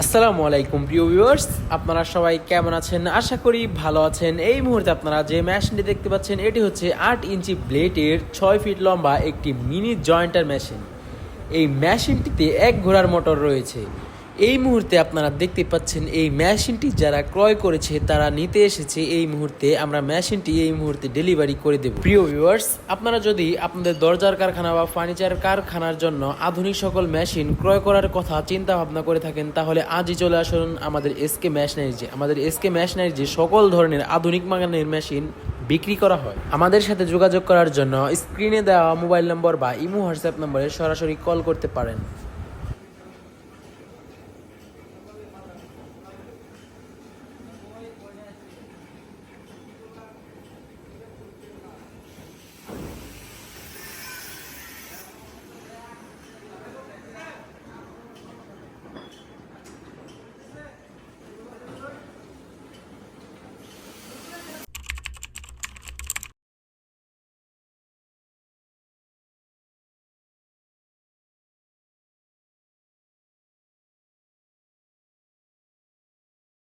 আসসালামু আলাইকুম, প্রিয় ভিউয়ার্স আপনারা সবাই কেমন আছেন? আশা করি ভালো আছেন। এই মুহূর্তে আপনারা যে মেশিনটি দেখতে পাচ্ছেন, এটি হচ্ছে আট ইঞ্চি ব্লেডের ছয় ফিট লম্বা একটি মিনি জয়েন্টার মেশিন এই মেশিনটিতে এক ঘোড়ার মোটর রয়েছে। এই মুহূর্তে আপনারা দেখতে পাচ্ছেন এই মেশিনটি যারা ক্রয় করেছে, তারা নিতে এসেছে এই মুহূর্তে। আমরা মেশিনটি এই মুহূর্তে ডেলিভারি করে দেব। প্রিয় ভিউয়ার্স আপনারা যদি আপনাদের দরজার কারখানা বা ফার্নিচার কারখানার জন্য আধুনিক সকল মেশিন ক্রয় করার কথা চিন্তা ভাবনা করে থাকেন, তাহলে আজই চলে আসুন আমাদের এসকে মেশিনারিজে আমাদের এসকে মেশিনারিজে সকল ধরনের আধুনিক মানের মেশিন বিক্রি করা হয়। আমাদের সাথে যোগাযোগ করার জন্য স্ক্রিনে দেওয়া মোবাইল নম্বর বা ইমো হোয়াটসঅ্যাপ নম্বরে সরাসরি কল করতে পারেন।